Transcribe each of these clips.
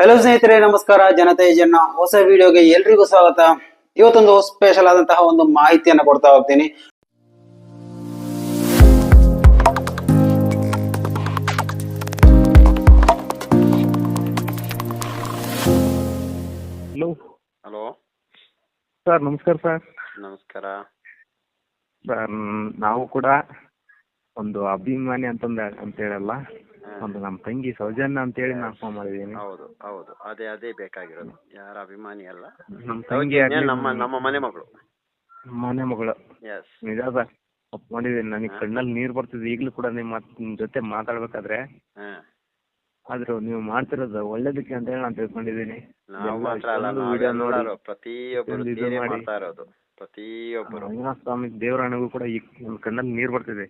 Hello ಸ್ನೇಹಿತರೆ ನಮಸ್ಕಾರ. ಜನತೆ ಜನ ಹೊಸ ವಿಡಿಯೋಗೆ ಎಲ್ರಿಗೂ ಸ್ವಾಗತ. ಇವತ್ತೊಂದು ಸ್ಪೆಷಲ್ ಆದಂತಹ ಒಂದು ಮಾಹಿತಿಯನ್ನು ಕೊಡ್ತಾ ಹೋಗ್ತೀನಿ. ಹಲೋ ಹಲೋ ಸರ್ ನಮಸ್ಕಾರ ಸರ್ ನಮಸ್ಕಾರ. ಸರ್ ನಾವು ಕೂಡ ಒಂದು ಅಭಿಮಾನಿ ಅಂತಂದ ಅಂತ ಹೇಳಲ್ಲ. ಒಂದು ನಮ್ಮ ತಂಗಿ ಸೌಜನ್ಯ ಅಂತ ಹೇಳಿ ನಾನು ಫೋನ್ ಮಾಡಿದ್ದೀನಿ. ಹೌದು ಹೌದು. ಅದೇ ಅದೇ ಬೇಕಾಗಿರೋದು. ಯಾರ ಅಭಿಮಾನಿ ಅಲ್ಲ. ನಮ್ಮ ತಂಗಿ ನಮ್ಮ ನಮ್ಮ ಮನೆ ಮಗಳು. ಮನೆ ಮಗಳು. ಎಸ್ ನಿಜ ಸರ್ ಒಪ್ಕೊಂಡಿದ್ದೀನಿ ನನಗೆ ಕಣ್ಣಲ್ಲಿ ನೀರು ಬರ್ತಿದೆ. ಈಗಲೂ ಕೂಡ ನಿಮ್ಮ ಜೊತೆ ಮಾತಾಡ್ಬೇಕಾದ್ರೆ ಆದ್ರೂ ನೀವು ಮಾಡ್ತಿರೋದು ಒಳ್ಳೇದಕ್ಕೆ ಅಂತ ಹೇಳಿ ನಾನು ತಿಳ್ಕೊಂಡಿದ್ದೀನಿ. ಪ್ರತಿಯೊಬ್ಬರು ಸ್ವಾಮಿ ದೇವರಾಣಿಗೂ ಕೂಡ ಈ ಕಣ್ಣಲ್ಲಿ ನೀರು ಬರ್ತಿದೆ.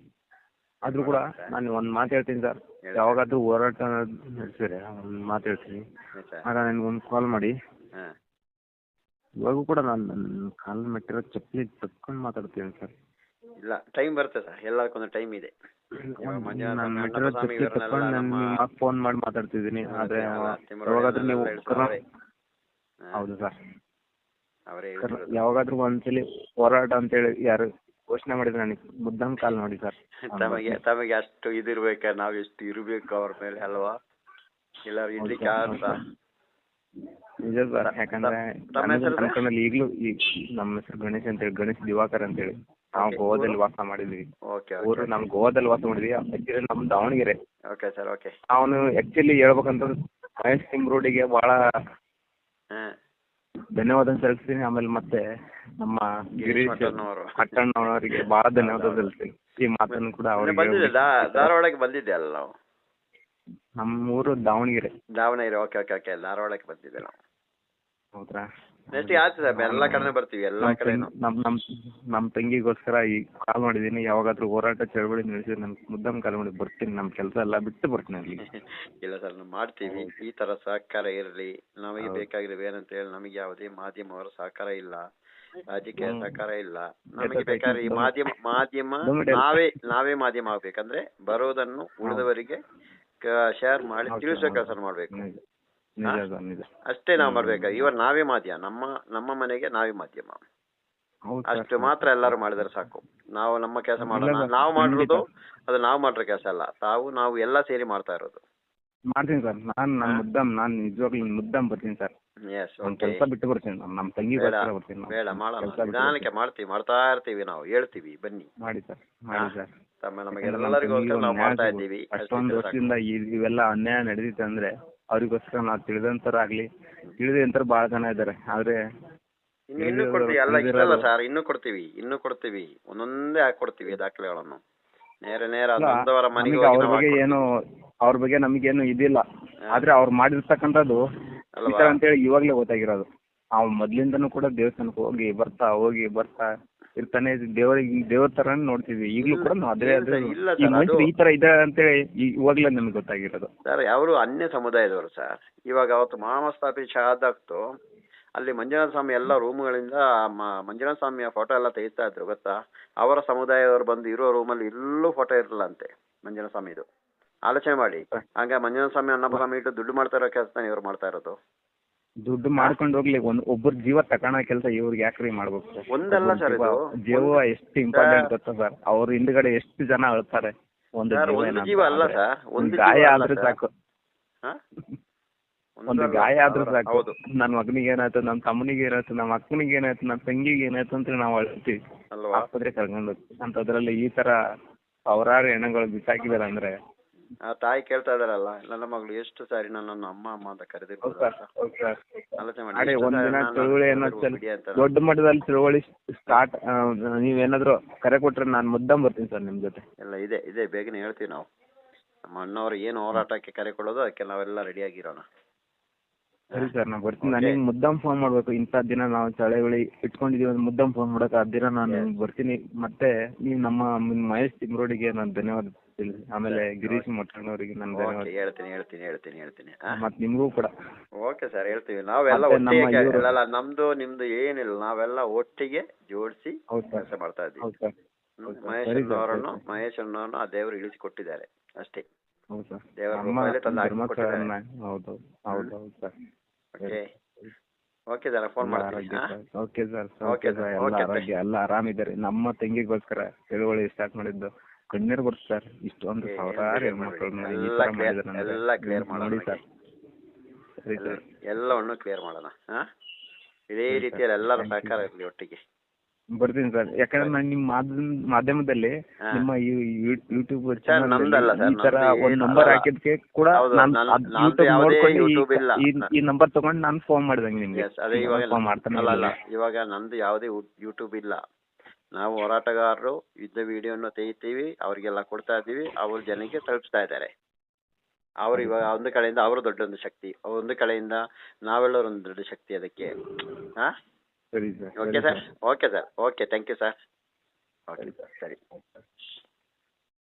ಆದ್ರೂ ಕೂಡ ನಾನು ಒಂದು ಮಾತು ಹೇಳ್ತೀನಿ ಸರ್. ಯಾವಾಗಾದ್ರೂ ಹೋರಾಟ ನಡೆಸಿದ್ರೆ ಒಂದು ಮಾತು ಹೇಳ್ತೀನಿ. ಆಗ ನನ್ಗೆ ಒಂದು ಕಾಲ್ ಮಾಡಿ. ಹಾ. ಇವಾಗೂ ಕೂಡ ನಾನು ನನ್ನ ಕಾಲ್ ಮೆಟ್ಟಿರೋ ಚಪ್ಪಲಿ ತಕ್ಕೊಂಡು ಮಾತಾಡ್ತೀನಿ ಸರ್. ಇಲ್ಲ ಟೈಮ್ ಬರುತ್ತೆ ಸರ್. ಎಲ್ಲದಕ್ಕೊಂದು ಟೈಮ್ ಇದೆ. ನಾನು ಮೆಟ್ಟಿರೋ ಚಪ್ಪಲಿ ತಕ್ಕೊಂಡು ನಾನು ಫೋನ್ ಮಾಡಿ ಮಾತಾಡ್ತಿದ್ದೀನಿ. ಆದ್ರೆ ಯಾವಾಗಾದರೂ ನೀವು ಹೌದು ಸರ್. ಅವರೇ. ಯಾವಾಗಾದ್ರೂ ಒಂದ್ಸಲಿ ಹೋರಾಟ ಅಂತೇಳಿ ಯಾರು ಘೋಷಣೆ ಮಾಡಿದ್ರು ನನಗೆ ಮುದ್ದಂ ಕಾಲ್ ನೋಡಿ ಸರ್. ತಮಗೆ ತಮಗೆ ಅಷ್ಟು ಇದಿರ್ಬೇಕ ನಾವ್ ಎಷ್ಟು ಇರ್ಬೇಕು ಅವ್ರ ಮೇಲೆ ಅಲ್ವಾ? ಇಲ್ಲ ಇರ್ಲಿಕ್ಕೆ ಅಂತ ನಿಜ ಸರ್ ಯಾಕಂದ್ರೆ ಈಗ್ಲೂ ಹೆಸರು ಈಗಲೂ ಈ ನಮ್ಮ ಹೆಸರು ಗಣೇಶ್ ಅಂತೇಳಿ ಗಣೇಶ್ ದಿವಾಕರ್ ಅಂತೇಳಿ ನಾವು Okay. ಗೋವಾದಲ್ಲಿ ವಾಸ ಮಾಡಿದ್ವಿ. ಓಕೆ ಊರು ನಮ್ ಗೋವಾದಲ್ಲಿ ವಾಸ ಮಾಡಿದ್ವಿ. ಆಕ್ಚುಲಿ ನಮ್ ದಾವಣಗೆರೆ. ಓಕೆ ಸರ್ ಓಕೆ ಅವನು ಆಕ್ಚುಲಿ ಹೇಳ್ಬೇಕಂತ ಮಹೇಶ್ ಸಿಂಗ್ರೋಡಿಗೆ ಬಹಳ ಹಾ. ಧನ್ಯವಾದ ಸಲ್ಲಿಸ್ತೀನಿ. ಆಮೇಲೆ ಮತ್ತೆ ನಮ್ಮ ಗಿರೀಶ್. ಮಟ್ಟಣ್ಣವರಿಗೆ ಬಹಳ ಧನ್ಯವಾದ ಸಲ್ಲಿಸ್ತೀನಿ. ಈ ಮಾತನ್ನು ಕೂಡ ಅವರಿಗೆ ಧಾರವಾಡಕ್ಕೆ ಬಂದಿದ್ದೆ ಅಲ್ಲ ನಾವು? ನಮ್ಮ ಊರು Davanagere. Davanagere. Okay okay okay. ಧಾರವಾಡಕ್ಕೆ ಬಂದಿದ್ದೆ ನಾವು. ಹೌದ್ರಾ? ನೆಕ್ಸ್ಟ್ ಆಯ್ತು ಸರ್ ಎಲ್ಲ ಕಡೆ ಬರ್ತೀವಿ ಎಲ್ಲ ನಮ್ ಕಡೆನು. ನಮ್ ನಮ್ ನಮ್ ತಂಗಿಗೋಸ್ಕರ ಈ ಕಾಲ್ ಮಾಡಿದೀನಿ ಯಾವಾಗಾದ್ರೂ ಹೋರಾಟ ಚಳವಳಿ ನಡೆಸಿ ನನ್ ಮುದ್ದಮ್ ಕಾಲ್ ಮಾಡಿ ಬರ್ತೀನಿ ನಮ್ ಕೆಲಸ ಎಲ್ಲ ಬಿಟ್ಟು ಬರ್ತೀನಿ ಅಲ್ಲಿ. ಇಲ್ಲ ಸರ್ ನಾವು ಮಾಡ್ತೀವಿ. ಈ ತರ ಸಹಕಾರ ಇರಲಿ. ನಮಗೆ ಬೇಕಾಗಿರೋದು ಏನಂತ ಹೇಳಿ ನಮಗೆ ಯಾವುದೇ ಮಾಧ್ಯಮವರ ಸಹಕಾರ ಇಲ್ಲ. ರಾಜಕೀಯ ಸಹಕಾರ ಇಲ್ಲ. ನಮಗೆ ಬೇಕಾದ್ರೆ ಈ ಮಾಧ್ಯಮ ಮಾಧ್ಯಮ ನಾವೇ ನಾವೇ ಮಾಧ್ಯಮ ಆಗ್ಬೇಕಂದ್ರೆ ಬರೋದನ್ನು ಉಳಿದವರಿಗೆ ಶೇರ್ ಮಾಡಿ ತಿಳಿಸೋ ಕೆಲಸ ಮಾಡ್ಬೇಕು. ನಿಜ ನಿಜ ಸರ್ ನಿಜ. ಅಷ್ಟೇ ನಾವು ಮಾಡ್ಬೇಕು? ಇವರ್ ನಾವೇ ಮಾಧ್ಯಮ ನಮ್ಮ ನಮ್ಮ ಮನೆಗೆ ನಾವೇ ಮಾಧ್ಯಮ ಹೌದು ಅಷ್ಟು ಮಾತ್ರ ಎಲ್ಲರೂ ಮಾಡಿದ್ರೆ ಸಾಕು. ನಾವು ನಮ್ಮ ಕೆಲಸ ಮಾಡೋಣ ನಾವು ಮಾಡಿರೋದು ಅದು ನಾವು ಮಾಡಿರೋ ಕೆಲಸ ಅಲ್ಲ. ತಾವು ನಾವು ಎಲ್ಲ ಸೇರಿ ಮಾಡ್ತಾ ಇರೋದು. ಮಾಡ್ತೀನಿ ಸರ್. ನಾನು ನಾನು ಮುದ್ದಮ್ ನಾನು ನಿಜವಾಗ್ಲೂ ಮುದ್ದಮ್ ಬರ್ತೀನಿ ಸರ್. ಎಸ್ ಓಕೆ ಕೆಲಸ ಬಿಟ್ಟು ಬರ್ತೀನಿ ನಮ್ಮ ತಂಗಿ ತಂಗಿಗೋಸ್ಕರ ಬರ್ತೀನಿ ನಾನು. ಬೇಡ ಮಾಡೋಣ. ಕೆಲ್ಸ ಬಿಟ್ಟು ನಿಧಾನಕ್ಕೆ ಮಾಡ್ತೀವಿ ಮಾಡ್ತಾ ಇರ್ತೀವಿ ನಾವು. ಹೇಳ್ತೀವಿ ಬನ್ನಿ. ಮಾಡಿ ಸರ್ ಮಾಡಿ ಸರ್. ತಮ್ಮ ನಮಗೆ ಎಲ್ಲರಿಗೂ ನಾವು ಮಾಡ್ತಾ ಇದ್ದೀವಿ. ಅಷ್ಟೇ ಅಷ್ಟೊಂದು ವರ್ಷದಿಂದ ಇ- ಇವೆಲ್ಲ ಅನ್ಯಾಯ ನಡೆದಿತ್ತು ಅಂದ್ರೆ ಅವ್ರಿಗೋಸ್ಕರ ನಾವು ತಿಳಿದಂತರಾಗ್ಲಿ ತಿಳಿದಂತರ ಬಹಳ ಜನ ಇದ್ದಾರೆ ಆದ್ರೆ ಇನ್ನು ಕೊಡ್ತೀವಿ. ಅಲ್ಲ ಇಷ್ಟಲ್ಲ ಸರ್ ಇನ್ನೂ ಕೊಡ್ತೀವಿ. ಇನ್ನೂ ಕೊಡ್ತೀವಿ. ಒಂದೊಂದೇ ಹಾಕೊಡ್ತೀವಿ ದಾಖಲೆಗಳನ್ನು. ನೇರ ನೇರ ಮನೆಗೆ ನಮಗೆ ಅವ್ರ ಬಗ್ಗೆ. ಏನು ಅವ್ರ ಬಗ್ಗೆ ನಮಗೇನು ಇದಿಲ್ಲ. ಆದ್ರೆ ಅವ್ರು ಮಾಡಿರ್ತಕ್ಕಂಥದ್ದು ಅಂತ ಹೇಳಿ ತರ ಅಂತೇಳಿ ಇವಾಗ್ಲೇ ಗೊತ್ತಾಗಿರೋದು. ನಾವು ಮೊದ್ಲಿಂದನೂ ಕೂಡ ದೇವಸ್ಥಾನಕ್ಕೆ ಹೋಗಿ ಬರ್ತಾ ಹೋಗಿ ಬರ್ತಾ ಇರ್ತಾನೆ ದೇವರಿಗೆ ದೇವ್ರ ತರ ನೋಡ್ತಿದ್ವಿ ಈಗಲೂ ಕೂಡ ನಾವು ಅದೇ ಇಲ್ಲ ಅದೇ ಇಲ್ಲ ಈ ಸರ್, ಮನುಷ್ಯರು ಅದು- ಈ ತರ ಇದೆ ಅಂತೇಳಿ ಈ- ಇವಾಗ್ಲೇ ನಮ್ಗೆ ಗೊತ್ತಾಗಿರೋದು. ಸರ್ ಅವರು ಅನ್ಯ ಸಮುದಾಯದವರು ಸರ್. ಇವಾಗ ಅವತ್ತು ಮಹಾಮಸ್ತಾಪಿ ಶಹಾದಾಗ್ತು ಅಲ್ಲಿ ಮಂಜುನಾಥ ಸ್ವಾಮಿ ಎಲ್ಲ ರೂಮ್ಗಳಿಂದ ಮ- ಮಂಜುನಾಥ ಸ್ವಾಮಿಯ ಫೋಟೋ ಎಲ್ಲ ತೆಗಿತಾ ಇದ್ರು ಗೊತ್ತಾ? ಅವರ ಸಮುದಾಯದವರು ಬಂದು ಇರೋ ರೂಮಲ್ಲಿ ಎಲ್ಲೂ ಫೋಟೋ ಇರಲಿಲ್ಲ ಅಂತೆ ಮಂಜುನಾಥ ಸ್ವಾಮಿದು. ಆಲೋಚನೆ ಮಾಡಿ. ಹಂಗ ಮಂಜುನಾಥ ಸ್ವಾಮಿ ಅನ್ನಪ್ಪ ಸ್ವಾಮಿ ಇಟ್ಟು ದುಡ್ಡು ಮಾಡ್ತಾ ಇರೋ ಕೆಲಸ ಇವ್ರು ಮಾಡ್ತಾ ಇರೋದು. ದುಡ್ಡು ಮಾಡ್ಕೊಂಡು ಹೋಗ್ಲಿ ಒಂದ್ ಒಬ್ಬರ ಜೀವ ತಗೊಳೋ ಕೆಲಸ ಇವ್ರಿಗೆ ಯಾಕ್ರಿ ಮಾಡ್ಬೇಕು ಸರ್? ಒಂದಲ್ಲ ಸರ್ ಇದು. ಜೀವ ಎಷ್ಟು ಇಂಪಾರ್ಟೆಂಟ್ ಗೊತ್ತಾ ಸರ್? ಅವ್ರ ಹಿಂದ್ಗಡೆ ಎಷ್ಟು ಜನ ಅಳ್ತಾರೆ? ಒಂದು ಸರ್, ಜೀವ ಒಂದು ಜೀವ ಅಲ್ಲ ಸರ್, ಒಂದು ಗಾಯ ಆದ್ರೆ ಸಾಕು? ಒಂದು ಗಾಯ ಆದ್ರೂ ಸಾಕು. ನನ್ನ ಮಗನಿಗೆ ಏನಾಯ್ತು ನನ್ನ ತಮ್ಮನಿಗೆ ಏನಾಯ್ತು ನಮ್ಮ ಅಕ್ಕನಿಗೆ ಏನಾಯ್ತು ನನ್ನ ತಂಗಿಗೆ ಏನಾಯ್ತು ಅಂತ ನಾವು ಅಳ್ತೀವಿ. ಆಸ್ಪತ್ರೆ ಕರ್ಕೊಂಡು ಹೋಗ್ತೀವಿ ಅಂತದ್ರಲ್ಲಿ ಈ ತರ ಸಾವಿರಾರು ಹೆಣಗಳು ಬಿಸಾಕಿದಾರೆ ಅಂದ್ರೆ ಆ ತಾಯಿ ಕೇಳ್ತಾ ಇದಾರಲ್ಲ ನನ್ನ ಮಗಳು ಎಷ್ಟು ಸಾರಿ ನನ್ನನ್ನು ಅಮ್ಮ ಅಮ್ಮ ಅಂತ ಕರೆದಿರ್ತಾರೆ ಕರೆದಿರ್ಬೋದು. ಆಲೋಚನೆ ಮಾಡಿ ಅದೇ ಒಂದಿನ ದೊಡ್ಡ ಮಟ್ಟದಲ್ಲಿ ತಿಳುವಳಿ ಸ್ಟಾರ್ಟ್ ನೀವೇನಾದ್ರು ಕರೆ ಕೊಟ್ರೆ ನಾನು ಮುದ್ದಂ ಬರ್ತೀನಿ ಸರ್ ನಿಮ್ ಜೊತೆ. ಎಲ್ಲ ಇದೆ ಇದೆ ಬೇಗನೆ ಹೇಳ್ತೀವಿ ನಾವು. ನಮ್ಮ ಅಣ್ಣವ್ರು ಏನು ಹೋರಾಟಕ್ಕೆ ಕರೆ ಕೊಡೋದು ಅದಕ್ಕೆ ನಾವೆಲ್ಲ ರೆಡಿ ಆಗಿರೋಣ. ಸರಿ ಸರ್ ನಾನು ಬರ್ತೀನಿ. Okay. ನನಗೆ ಮುದ್ದಂ ಫೋನ್ ಮಾಡ್ಬೇಕು. ಇಂಥ ದಿನ ನಾವು ಚಳವಳಿ ಇಟ್ಕೊಂಡಿದೀವಿ ಅಂತ ಮುದ್ದಂ ಫೋನ್ ಮಾಡಕ್ಕೆ ಆ ದಿನ ನಾನು. ಬರ್ತೀನಿ. ಮತ್ತೆ ನೀವು ನಮ್ಮ ಮಹೇಶ್ ತಿಮ್ರೋಡಿಗೆ ನಾನು ಧನ್ಯವಾದ ತಿಳಿಸಿ ಆಮೇಲೆ ಗಿರೀಶ್ ಮಠಣ್ಣವರಿಗೆ ನಾನು ಓಕೆ ಧನ್ಯವಾದ. ಹೇಳ್ತೀನಿ ಹೇಳ್ತೀನಿ ಹೇಳ್ತೀನಿ ಹೇಳ್ತೀನಿ. ಮತ್ತೆ ನಿಮಗೂ ಕೂಡ. ಓಕೆ ಸರ್ ಹೇಳ್ತೀವಿ. ನಾವೆಲ್ಲ ಒಟ್ಟಿಗೆ ಅಲ್ಲ ನಮ್ದು ನಿಮ್ದು ಏನಿಲ್ಲ. ನಾವೆಲ್ಲ ಒಟ್ಟಿಗೆ ಜೋಡಿಸಿ ಕೆಲಸ ಮಾಡ್ತಾ ಇದ್ದೀವಿ. ಮಹೇಶ್ ಅಣ್ಣವರನ್ನು ಮಹೇಶ್ ಅಣ್ಣವರನ್ನು ಆ ದೇವರು ಇಳಿಸಿ ಕೊಟ್ಟಿದ್ದಾರೆ ಅಷ್ಟೇ. ಹೌದು ಸರ್ ದೇವರ ತಂದು ಹಾಕಿ ಕೊಟ್ಟಿದ್ದಾರೆ. ಹೌದು ಹೌದು. ಹೌದು ಸರ್ ಓಕೆ ಸರ್ ಫೋನ್ ಮಾಡ್ತೀನಿ. Okay sir. ಓಕೆ ಸರ್ ಎಲ್ಲ. ಆರೋಗ್ಯ ಎಲ್ಲ ಆರಾಮಿದ್ದಾರೆ ನಮ್ಮ ತಂಗಿಗೋಸ್ಕರ ತಿಳುವಳಿ ಸ್ಟಾರ್ಟ್ ಮಾಡಿದ್ದು ಕಣ್ಣೀರು ಬರುತ್ತೆ ಸರ್ ಇಷ್ಟೊಂದು ಸಾವಿರಾರು ಹೆಣ್ಮಕ್ಳು ಹೆಣ್ಮಕ್ಳನ್ನ ಈ ಎಲ್ಲ ಥರ ಮಾಡಿದ್ದಾರೆ ಎಲ್ಲ ಮಾಡೋಣ ನೋಡಿ ಸರ್ ಎಲ್ಲವನ್ನು ಕ್ಲಿಯರ್ ಮಾಡೋಣ. ಹಾಂ? ಇದೇ. ರೀತಿಯಲ್ಲಿ ಎಲ್ಲರ ಸಹಕಾರ. ಇರಲಿ ಒಟ್ಟಿಗೆ. ಬರ್ತೀನಿ ಸರ್. ಯಾಕಂದ್ರೆ ನಾನು ನಿಮ್ಮ ಮಾಧ್ಯಮ ಮಾಧ್ಯಮದಲ್ಲಿ. ನಿಮ್ಮ ಯೂಟ್ಯೂಬ್ ಈ ತರ ಒಂದ್ ನಂಬರ್ ಹಾಕಿದ್ಕೆ ಕೂಡ ಈ- ನಂಬರ್ ತಗೊಂಡು ನಾನು ಫೋನ್ ಮಾಡಿದಂಗೆ ನಿಮ್ಗೆ. ಅದೇ ಇವಾಗ ಫೋನ್ ಮಾಡ್ತಾನೆ ಅಲ್ಲ ಅಲ್ಲ. ಇವಾಗ ನಂದು ಯಾವುದೇ ಯೂಟ್ಯೂಬ್ ಇಲ್ಲ. ನಾವು ಹೋರಾಟಗಾರರು ಯುದ್ಧ ವಿಡಿಯೋನ ತೆಗಿತೀವಿ ಅವರಿಗೆಲ್ಲ ಕೊಡ್ತಾ ಇದ್ದೀವಿ ಅವ್ರ ಜನಕ್ಕೆ ತಲುಪಿಸ್ತಾ ಇದ್ದಾರೆ. ಅವ್ರು ಇವಾಗ ಒಂದು ಕಡೆಯಿಂದ ಅವರು ದೊಡ್ಡ ಒಂದು ಶಕ್ತಿ ಒಂದು ಕಡೆಯಿಂದ ನಾವೆಲ್ಲರೂ ಒಂದು ದೊಡ್ಡ ಶಕ್ತಿ ಅದಕ್ಕೆ. ಹಾ? ಸರಿ sir okay sir okay sir. Okay thank you sir okay ಸರಿ.